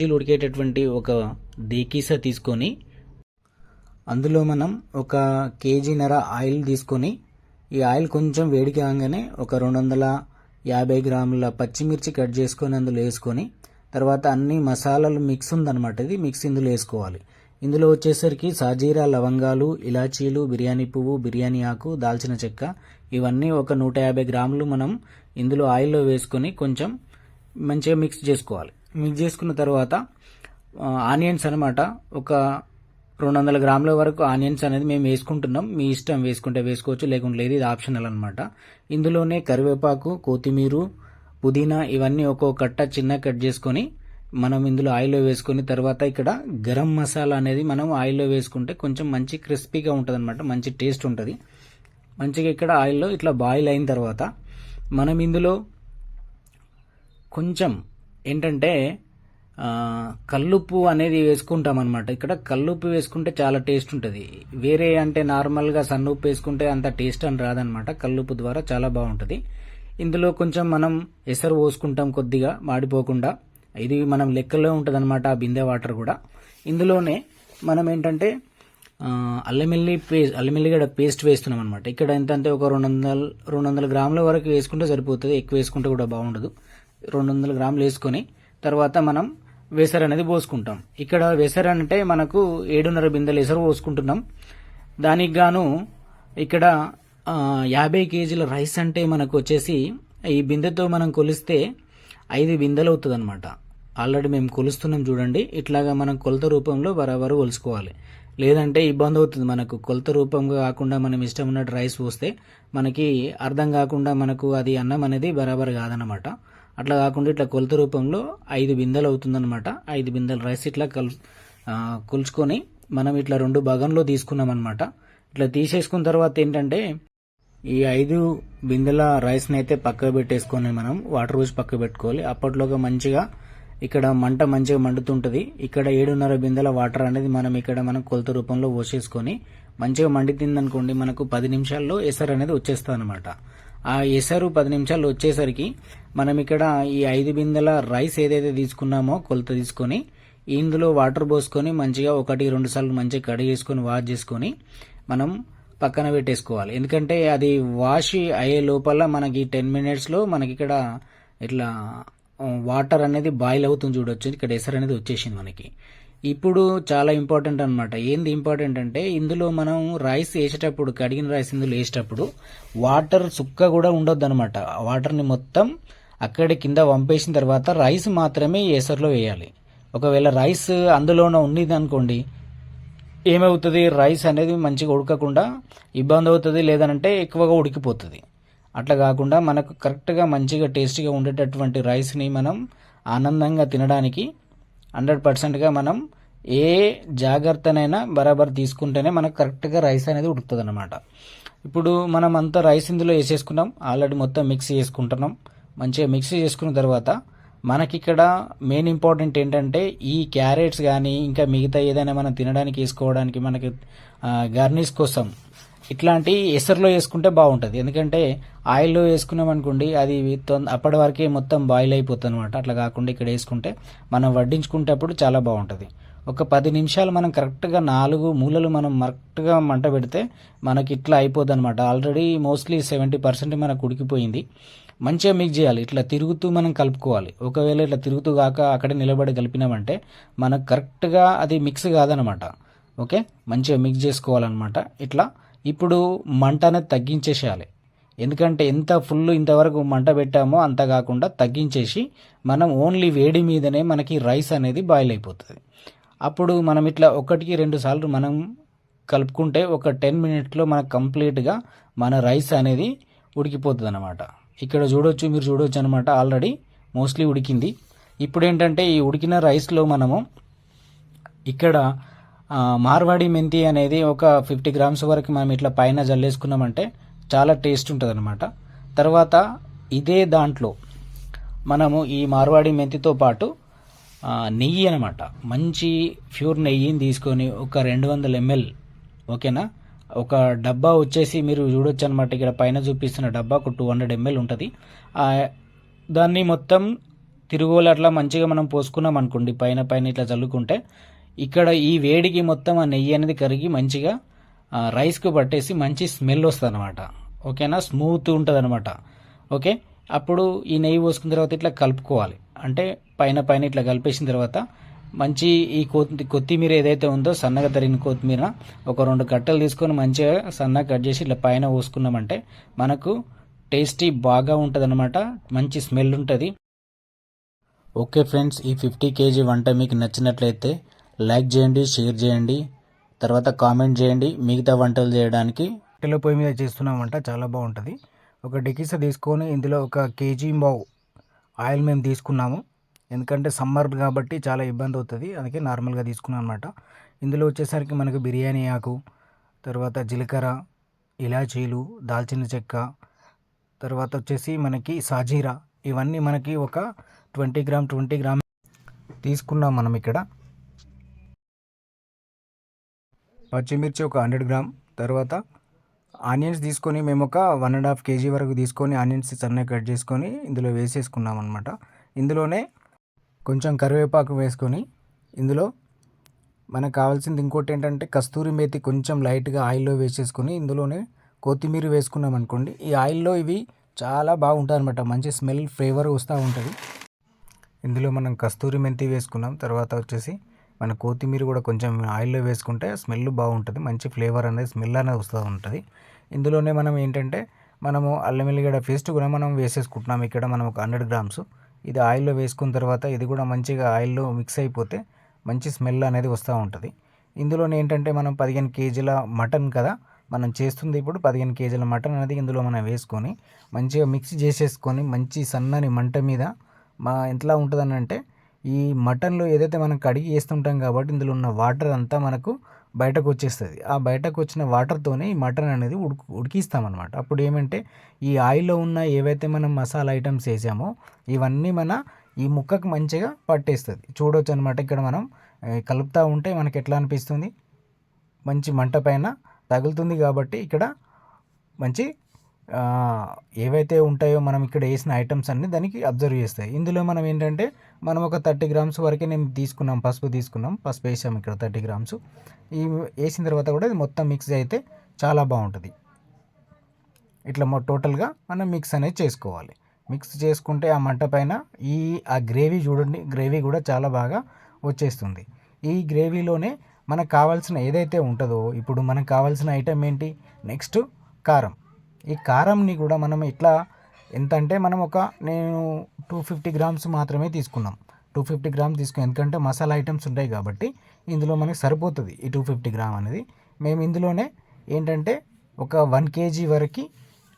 నీళ్ళు ఉడికేటటువంటి ఒక దేకీస తీసుకొని అందులో మనం ఒక కేజీన్నర ఆయిల్ తీసుకొని ఈ ఆయిల్ కొంచెం వేడి కాగానే ఒక రెండు వందల యాభై గ్రాముల పచ్చిమిర్చి కట్ చేసుకొని అందులో వేసుకొని తర్వాత అన్ని మసాలాలు మిక్స్ ఉందన్నమాట. ఇది మిక్స్ ఇందులో వేసుకోవాలి. ఇందులో వచ్చేసరికి సాజీరా లవంగాలు ఇలాచీలు బిర్యానీ పువ్వు బిర్యానీ ఆకు దాల్చిన చెక్క ఇవన్నీ ఒక నూట యాభై గ్రాములు మనం ఇందులో ఆయిల్లో వేసుకొని కొంచెం మంచిగా మిక్స్ చేసుకోవాలి. మిక్స్ చేసుకున్న తర్వాత ఆనియన్స్ అనమాట ఒక రెండు వందల గ్రాముల వరకు ఆనియన్స్ అనేది మేము వేసుకుంటున్నాం. మీ ఇష్టం వేసుకుంటే వేసుకోవచ్చు లేకుంటే లేదు ఇది ఆప్షనల్ అనమాట ఇందులోనే కరివేపాకు కొత్తిమీర పుదీనా ఇవన్నీ ఒక్కొక్క కట్ట చిన్న కట్ చేసుకొని మనం ఇందులో ఆయిల్లో వేసుకొని తర్వాత ఇక్కడ గరం మసాలా అనేది మనం ఆయిల్లో వేసుకుంటే కొంచెం మంచి క్రిస్పీగా ఉంటుంది అనమాట మంచి టేస్ట్ ఉంటుంది. మంచిగా ఇక్కడ ఆయిల్లో ఇట్లా బాయిల్ అయిన తర్వాత మనం ఇందులో కొంచెం ఏంటంటే కల్లుప్పు అనేది వేసుకుంటాం అనమాట ఇక్కడ కల్లుప్పు వేసుకుంటే చాలా టేస్ట్ ఉంటుంది. వేరే అంటే నార్మల్గా సన్నుప్పు వేసుకుంటే అంత టేస్ట్ అని రాదనమాట కల్లుప్పు ద్వారా చాలా బాగుంటుంది. ఇందులో కొంచెం మనం ఎసరు పోసుకుంటాం కొద్దిగా మాడిపోకుండా. ఇది మనం లెక్కలో ఉంటుంది అనమాట ఆ బిందె వాటర్ కూడా. ఇందులోనే మనం ఏంటంటే అల్లమెల్లి పేస్ట్ అల్లమెల్లిగడ్డ పేస్ట్ వేస్తున్నాం అనమాట ఇక్కడ ఎంత అంటే ఒక రెండు వందల రెండు వందల గ్రాముల వరకు వేసుకుంటే సరిపోతుంది. ఎక్కువ వేసుకుంటే కూడా బాగుండదు. రెండు వందల గ్రాములు వేసుకొని తర్వాత మనం వెసర్ అనేది పోసుకుంటాం. ఇక్కడ వెసర్ అంటే మనకు ఏడున్నర బిందెలు ఎసరు పోసుకుంటున్నాం. దానికి గాను ఇక్కడ యాభై కేజీల రైస్ అంటే మనకు వచ్చేసి ఈ బిందెతో మనం కొలిస్తే ఐదు బిందెలు అవుతుంది అనమాట ఆల్రెడీ మేము కొలుస్తున్నాం చూడండి. ఇట్లాగా మనం కొలత రూపంలో బరాబరు కొలుసుకోవాలి. లేదంటే ఇబ్బంది అవుతుంది మనకు. కొలత రూపంగా కాకుండా మనం ఇష్టం ఉన్నట్టు రైస్ పోస్తే మనకి అర్థం కాకుండా మనకు అది అన్నం అనేది బరాబర్ కాదనమాట అట్లా కాకుండా ఇట్లా కొలత రూపంలో ఐదు బిందెలు అవుతుందన్నమాట. ఐదు బిందెల రైస్ ఇట్లా కలు కొలుచుకొని మనం ఇట్లా రెండు భాగంలో తీసుకున్నాం అనమాట ఇట్లా తీసేసుకున్న తర్వాత ఏంటంటే ఈ ఐదు బిందెల రైస్ని అయితే పక్కకు పెట్టేసుకొని మనం వాటర్ పోసి పక్కకు పెట్టుకోవాలి. అప్పట్లోగా మంచిగా ఇక్కడ మంట మంచిగా మండుతుంటుంది. ఇక్కడ ఏడున్నర బిందెల వాటర్ అనేది మనం ఇక్కడ మనం కొలత రూపంలో పోసేసుకొని మంచిగా మండితిందనుకోండి మనకు పది నిమిషాల్లో ఎసర్ అనేది వచ్చేస్తుంది అనమాట ఆ ఎసరు పది నిమిషాలు వచ్చేసరికి మనం ఇక్కడ ఈ ఐదు బిందెల రైస్ ఏదైతే తీసుకున్నామో కొలత తీసుకొని ఇందులో వాటర్ పోసుకొని మంచిగా ఒకటి రెండు సార్లు మంచిగా కడిగేసుకొని వాష్ చేసుకొని మనం పక్కన పెట్టేసుకోవాలి. ఎందుకంటే అది వాష్ అయ్యే లోపల మనకి టెన్ మినిట్స్లో మనకి ఇక్కడ ఇట్లా వాటర్ అనేది బాయిల్ అవుతుంది చూడొచ్చు. ఇక్కడ ఎసరు అనేది వచ్చేసింది మనకి. ఇప్పుడు చాలా ఇంపార్టెంట్ అనమాట ఏంది ఇంపార్టెంట్ అంటే ఇందులో మనం రైస్ వేసేటప్పుడు కడిగిన రైస్ ఇందులో వేసేటప్పుడు వాటర్ సుక్క కూడా ఉండొద్దు అనమాట వాటర్ని మొత్తం అక్కడి కింద వంపేసిన తర్వాత రైస్ మాత్రమే ఏసర్లో వేయాలి. ఒకవేళ రైస్ అందులోనే ఉన్నది అనుకోండి ఏమవుతుంది? రైస్ అనేది మంచిగా ఉడకకుండా ఇబ్బంది అవుతుంది లేదనంటే ఎక్కువగా ఉడికిపోతుంది. అట్లా కాకుండా మనకు కరెక్ట్గా మంచిగా టేస్టీగా ఉండేటటువంటి రైస్ని మనం ఆనందంగా తినడానికి హండ్రెడ్ పర్సెంట్గా మనం ఏ జాగ్రత్తనైనా బరాబర్ తీసుకుంటేనే మనకు కరెక్ట్గా రైస్ అనేది ఉడుకుతుంది అనమాట ఇప్పుడు మనం అంతా రైస్ ఇందులో వేసేసుకున్నాం. ఆల్రెడీ మొత్తం మిక్స్ చేసుకుంటున్నాం. మంచిగా మిక్స్ చేసుకున్న తర్వాత మనకి ఇక్కడ మెయిన్ ఇంపార్టెంట్ ఏంటంటే ఈ క్యారెట్స్ కానీ ఇంకా మిగతా ఏదైనా మనం తినడానికి వేసుకోవడానికి మనకి గార్నిష్ కోసం ఇట్లాంటి ఎసర్లో వేసుకుంటే బాగుంటుంది. ఎందుకంటే ఆయిల్లో వేసుకున్నాం అనుకోండి అది తొంద అప్పటి వరకే మొత్తం బాయిల్ అయిపోతుంది అనమాట అట్లా కాకుండా ఇక్కడ వేసుకుంటే మనం వడ్డించుకునేటప్పుడు చాలా బాగుంటుంది. ఒక పది నిమిషాలు మనం కరెక్ట్గా నాలుగు మూలలు మనం కరెక్ట్గా మంట పెడితే మనకి ఇట్లా అయిపోద్ది అనమాట ఆల్రెడీ మోస్ట్లీ సెవెంటీ పర్సెంట్ మనకు ఉడికిపోయింది. మంచిగా మిక్స్ చేయాలి. ఇట్లా తిరుగుతూ మనం కలుపుకోవాలి. ఒకవేళ ఇట్లా తిరుగుతూ కాక అక్కడే నిలబడి కలిపినామంటే మనకు కరెక్ట్గా అది మిక్స్ కాదనమాట ఓకే? మంచిగా మిక్స్ చేసుకోవాలన్నమాట. ఇట్లా ఇప్పుడు మంట అనేది తగ్గించేసేయాలి. ఎందుకంటే ఎంత ఫుల్ ఇంతవరకు మంట పెట్టామో అంత కాకుండా తగ్గించేసి మనం ఓన్లీ వేడి మీదనే మనకి రైస్ అనేది బాయిల్ అయిపోతుంది. అప్పుడు మనం ఇట్లా ఒకటికి రెండు సార్లు మనం కలుపుకుంటే ఒక టెన్ మినిట్స్లో మనకు కంప్లీట్గా మన రైస్ అనేది ఉడికిపోతుంది అనమాట ఇక్కడ చూడొచ్చు మీరు చూడొచ్చు అనమాట ఆల్రెడీ మోస్ట్లీ ఉడికింది. ఇప్పుడు ఏంటంటే ఈ ఉడికిన రైస్లో మనము ఇక్కడ మార్వాడి మెంతి అనేది ఒక ఫిఫ్టీ గ్రామ్స్ వరకు మనం ఇట్లా పైన జల్లేసుకున్నామంటే చాలా టేస్ట్ ఉంటుంది అనమాట తర్వాత ఇదే దాంట్లో మనము ఈ మార్వాడి మెంతితో పాటు నెయ్యి అనమాట మంచి ప్యూర్ నెయ్యిని తీసుకొని ఒక రెండు వందల ఎంఎల్ ఓకేనా? ఒక డబ్బా వచ్చేసి మీరు చూడొచ్చు అనమాట ఇక్కడ పైన చూపిస్తున్న డబ్బా ఒక టూ హండ్రెడ్ ఎంఎల్ ఉంటుంది. దాన్ని మొత్తం తిరుగులు అట్లా మంచిగా మనం పోసుకున్నాం అనుకోండి పైన పైన ఇట్లా చల్లుకుంటే ఇక్కడ ఈ వేడికి మొత్తం ఆ నెయ్యి అనేది కరిగి మంచిగా రైస్కు పట్టేసి మంచి స్మెల్ వస్తుంది అనమాట ఓకేనా? స్మూత్ ఉంటుంది అనమాట ఓకే? అప్పుడు ఈ నెయ్యి పోసుకున్న తర్వాత ఇట్లా కలుపుకోవాలి. అంటే పైన పైన ఇట్లా కలిపేసిన తర్వాత మంచి ఈ కొత్తి కొత్తిమీర ఏదైతే ఉందో సన్నగా తరిగిన కొత్తిమీర ఒక రెండు కట్టలు తీసుకొని మంచిగా సన్నగా కట్ చేసి ఇట్లా పైన పోసుకున్నామంటే మనకు టేస్టీ బాగా ఉంటుంది మంచి స్మెల్ ఉంటుంది. ఓకే ఫ్రెండ్స్ ఈ ఫిఫ్టీ కేజీ వంట మీకు నచ్చినట్లయితే లైక్ చేయండి షేర్ చేయండి తర్వాత కామెంట్ చేయండి మిగతా వంటలు చేయడానికి. కట్టెల పొయ్యి మీద చేస్తున్నాం వంట చాలా బాగుంటుంది. ఒక డికిస తీసుకొని ఇందులో ఒక కేజీ బావు ఆయిల్ మేము తీసుకున్నాము. ఎందుకంటే సమ్మర్ కాబట్టి చాలా ఇబ్బంది అవుతుంది అందుకే నార్మల్గా తీసుకున్నాం అనమాట ఇందులో వచ్చేసరికి మనకు బిర్యానీ ఆకు తర్వాత జీలకర్ర ఇలాచీలు దాల్చిన చెక్క తర్వాత వచ్చేసి మనకి సాజీరా. ఇవన్నీ మనకి ఒక ట్వంటీ గ్రామ్ ట్వంటీ గ్రామ్ తీసుకున్నాం మనం ఇక్కడ. పచ్చిమిర్చి ఒక హండ్రెడ్ గ్రామ్. తర్వాత ఆనియన్స్ తీసుకొని మేము ఒక వన్ అండ్ హాఫ్ కేజీ వరకు తీసుకొని ఆనియన్స్ సన్నగా కట్ చేసుకొని ఇందులో వేసేసుకున్నాం అనమాట ఇందులోనే కొంచెం కరివేపాకు వేసుకొని ఇందులో మనకు కావాల్సింది ఇంకోటి ఏంటంటే కస్తూరి మేతి కొంచెం లైట్గా ఆయిల్లో వేసేసుకొని ఇందులోనే కొత్తిమీర వేసుకున్నాం అనుకోండి. ఈ ఆయిల్లో ఇవి చాలా బాగుంటుంది అనమాట మంచి స్మెల్ ఫ్లేవర్ వస్తూ ఉంటుంది. ఇందులో మనం కస్తూరి మెంతి వేసుకున్నాం. తర్వాత వచ్చేసి మన కొత్తిమీర కూడా కొంచెం ఆయిల్లో వేసుకుంటే స్మెల్ బాగుంటుంది. మంచి ఫ్లేవర్ అనేది స్మెల్ అనేది వస్తూ ఉంటుంది. ఇందులోనే మనం ఏంటంటే మనము అల్లం వెల్లిగడ్డ పేస్ట్ కూడా మనం వేసేసుకుంటున్నాం. ఇక్కడ మనం ఒక హండ్రెడ్ గ్రామ్స్. ఇది ఆయిల్లో వేసుకున్న తర్వాత ఇది కూడా మంచిగా ఆయిల్లో మిక్స్ అయిపోతే మంచి స్మెల్ అనేది వస్తూ ఉంటుంది. ఇందులోనే ఏంటంటే మనం పదిహేను కేజీల మటన్ కదా మనం చేస్తుంది ఇప్పుడు పదిహేను కేజీల మటన్ అనేది ఇందులో మనం వేసుకొని మంచిగా మిక్స్ చేసేసుకొని మంచి సన్నని మంట మీద మా ఎంతలా ఉంటుందని అంటే ఈ మటన్లో ఏదైతే మనం కడిగి వేస్తుంటాం కాబట్టి ఇందులో ఉన్న వాటర్ అంతా మనకు బయటకు వచ్చేస్తుంది. ఆ బయటకు వచ్చిన వాటర్తోనే ఈ మటన్ అనేది ఉడుకు ఉడికిస్తామన్నమాట. అప్పుడు ఏమంటే ఈ ఆయిల్లో ఉన్న ఏవైతే మనం మసాలా ఐటమ్స్ వేసామో ఇవన్నీ మన ఈ ముక్కకు మంచిగా పట్టేస్తుంది. చూడవచ్చు అనమాట ఇక్కడ మనం కలుపుతూ ఉంటే మనకి ఎట్లా అనిపిస్తుంది? మంచి మంట పైన తగులుతుంది కాబట్టి ఇక్కడ మంచి ఏవైతే ఉంటాయో మనం ఇక్కడ వేసిన ఐటమ్స్ అన్నీ దానికి అబ్జర్వ్ చేస్తాయి. ఇందులో మనం ఏంటంటే మనం ఒక థర్టీ గ్రామ్స్ వరకే నేను తీసుకున్నాం పసుపు తీసుకున్నాం పసుపు వేసాం ఇక్కడ థర్టీ గ్రామ్స్ ఈ వేసిన తర్వాత కూడా ఇది మొత్తం మిక్స్ అయితే చాలా బాగుంటుంది. ఇట్లా టోటల్గా మనం మిక్స్ అనేది చేసుకోవాలి. మిక్స్ చేసుకుంటే ఆ మంట పైన ఈ ఆ గ్రేవీ చూడండి గ్రేవీ కూడా చాలా బాగా వచ్చేస్తుంది. ఈ గ్రేవీలోనే మనకు కావాల్సిన ఏదైతే ఉంటుందో ఇప్పుడు మనకు కావాల్సిన ఐటెం ఏంటి? నెక్స్ట్ కారం. ఈ కారంని కూడా మనం ఎట్లా ఎంత అంటే మనం ఒక నేను టూ ఫిఫ్టీ గ్రామ్స్ మాత్రమే తీసుకున్నాం. టూ ఫిఫ్టీ గ్రామ్స్ తీసుకున్నాం. ఎందుకంటే మసాలా ఐటమ్స్ ఉంటాయి కాబట్టి ఇందులో మనకి సరిపోతుంది ఈ టూ ఫిఫ్టీ గ్రామ్ అనేది. మేము ఇందులోనే ఏంటంటే ఒక వన్ కేజీ వరకు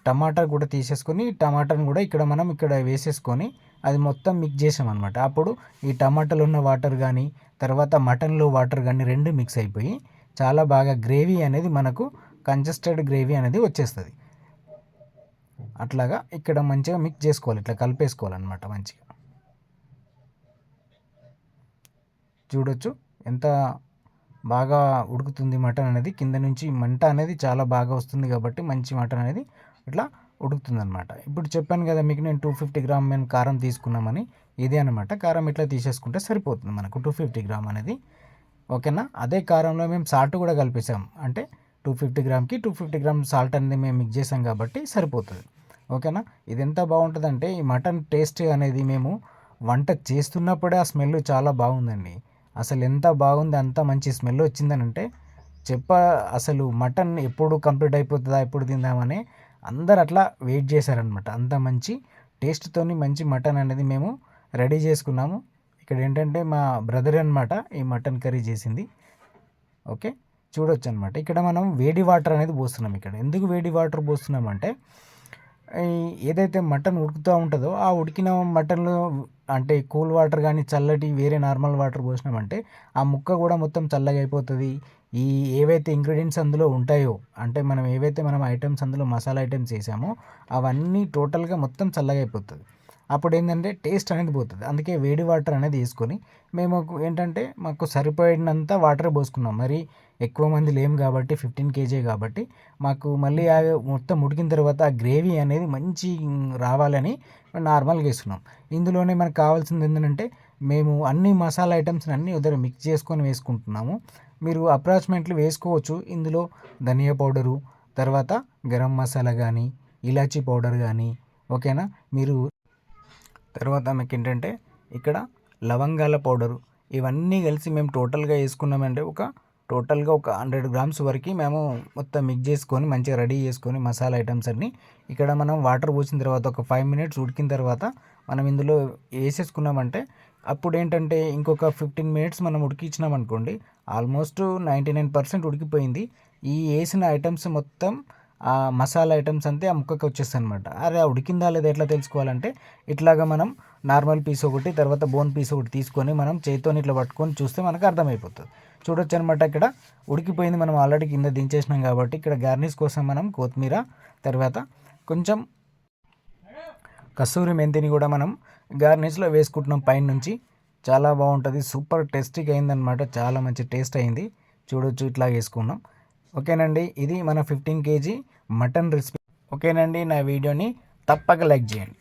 టమాటా కూడా తీసేసుకొని టమాటాను కూడా ఇక్కడ మనం ఇక్కడ వేసేసుకొని అది మొత్తం మిక్స్ చేసామన్నమాట. అప్పుడు ఈ టమాటాలో ఉన్న వాటర్ కానీ తర్వాత మటన్లో వాటర్ కానీ రెండు మిక్స్ అయిపోయి చాలా బాగా గ్రేవీ అనేది మనకు కంజస్టెడ్ గ్రేవీ అనేది వచ్చేస్తుంది. అట్లాగా ఇక్కడ మంచిగా మిక్స్ చేసుకోవాలి. ఇట్లా కలిపేసుకోవాలన్నమాట మంచిగా. చూడొచ్చు ఎంత బాగా ఉడుకుతుంది మటన్ అనేది. కింద నుంచి మంట అనేది చాలా బాగా వస్తుంది కాబట్టి మంచి మటన్ అనేది ఇట్లా ఉడుకుతుంది అనమాట ఇప్పుడు చెప్పాను కదా మీకు నేను టూ ఫిఫ్టీ గ్రామ్ మేము కారం తీసుకున్నామని. ఇదే అనమాట కారం ఇట్లా తీసేసుకుంటే సరిపోతుంది మనకు టూ ఫిఫ్టీ గ్రామ్ అనేది. ఓకేనా? అదే కారంలో మేము సాల్ట్ కూడా కలిపేసాం. అంటే టూ ఫిఫ్టీ గ్రామ్కి టూ ఫిఫ్టీ గ్రామ్ సాల్ట్ అనేది మేము మిక్స్ చేసాం కాబట్టి సరిపోతుంది. ఓకేనా? ఇది ఎంత బాగుంటుందంటే ఈ మటన్ టేస్ట్ అనేది మేము వంట చేస్తున్నప్పుడే ఆ స్మెల్ చాలా బాగుందండి. అసలు ఎంత బాగుంది అంత మంచి స్మెల్ వచ్చిందని అంటే చెప్ప అసలు మటన్ ఎప్పుడు కంప్లీట్ అయిపోతుందా ఎప్పుడు తిందామని అందరు అట్లా వెయిట్ చేశారనమాట అంత మంచి టేస్ట్తోని మంచి మటన్ అనేది మేము రెడీ చేసుకున్నాము. ఇక్కడ ఏంటంటే మా బ్రదర్ అనమాట ఈ మటన్ కర్రీ చేసింది. ఓకే? చూడొచ్చు అనమాట ఇక్కడ మనం వేడి వాటర్ అనేది పోస్తున్నాం ఇక్కడ. ఎందుకు వేడి వాటర్ పోస్తున్నామంటే అంటే ఏదైతే మటన్ ఉడుకుతూ ఉంటుందో ఆ ఉడికిన మటన్లో అంటే కూల్ వాటర్ కానీ చల్లటి వేరే నార్మల్ వాటర్ పోసినామంటే ఆ ముక్క కూడా మొత్తం చల్లగా అయిపోతుంది. ఈ ఏవైతే ఇంగ్రీడియంట్స్ అందులో ఉంటాయో అంటే మనం ఏవైతే మనం ఐటమ్స్ అందులో మసాలా ఐటమ్స్ వేసామో అవన్నీ టోటల్గా మొత్తం చల్లగా అయిపోతుంది. అప్పుడు ఏంటంటే టేస్ట్ అనేది పోతుంది. అందుకే వేడి వాటర్ అనేది వేసుకొని మేము ఏంటంటే మాకు సరిపడినంత వాటర్ పోసుకున్నాం. మరి ఎక్కువ మంది లేము కాబట్టి ఫిఫ్టీన్ కేజీ కాబట్టి మాకు మళ్ళీ ఆ మొత్తం ఉడికిన తర్వాత ఆ గ్రేవీ అనేది మంచి రావాలని నార్మల్గా వేసుకున్నాం. ఇందులోనే మనకు కావాల్సింది ఏంటంటే మేము అన్ని మసాలా ఐటమ్స్ అన్నీ ఉదయం మిక్స్ చేసుకొని వేసుకుంటున్నాము. మీరు అప్రాచ్మెంట్లు వేసుకోవచ్చు. ఇందులో ధనియా పౌడరు తర్వాత గరం మసాలా కానీ ఇలాచీ పౌడర్ కానీ ఓకేనా? మీరు తర్వాత మీకు ఏంటంటే ఇక్కడ లవంగాల పౌడరు ఇవన్నీ కలిసి మేము టోటల్గా వేసుకున్నామంటే ఒక టోటల్గా ఒక హండ్రెడ్ గ్రామ్స్ వరకు మేము మొత్తం మిక్స్ చేసుకొని మంచిగా రెడీ చేసుకొని మసాలా ఐటమ్స్ అన్నీ ఇక్కడ మనం వాటర్ పోసిన తర్వాత ఒక ఫైవ్ మినిట్స్ ఉడికిన తర్వాత మనం ఇందులో వేసేసుకున్నామంటే అప్పుడు ఏంటంటే ఇంకొక ఫిఫ్టీన్ మినిట్స్ మనం ఉడికించినాం అనుకోండి ఆల్మోస్ట్ నైంటీ నైన్ పర్సెంట్ ఉడికిపోయింది. ఈ వేసిన ఐటమ్స్ మొత్తం ఆ మసాలా ఐటమ్స్ అంతే ఆ ముక్కకి వచ్చేస్తాయి అనమాట అరే ఉడికిందా లేదా ఎట్లా తెలుసుకోవాలంటే ఇట్లాగా మనం నార్మల్ పీస్ ఒకటి తర్వాత బోన్ పీస్ ఒకటి తీసుకొని మనం చేతితో ఇట్లా పట్టుకొని చూస్తే మనకు అర్థమైపోతుంది. చూడొచ్చు అనమాట ఇక్కడ. ఉడికిపోయింది మనం ఆల్రెడీ కింద దించేసినాం కాబట్టి ఇక్కడ గార్నిష్ కోసం మనం కొత్తిమీర తర్వాత కొంచెం కస్తూరి మెంతిని కూడా మనం గార్నిష్లో వేసుకుంటున్నాం పైన నుంచి. చాలా బాగుంటుంది. సూపర్ టేస్టీగా అయిందనమాట చాలా మంచి టేస్ట్ అయింది. చూడొచ్చు ఇట్లా వేసుకున్నాం. ఓకేనండి ఇది మన ఫిఫ్టీన్ కేజీ మటన్ రెసిపీ. ఓకేనండి నా వీడియోని తప్పక లైక్ చేయండి.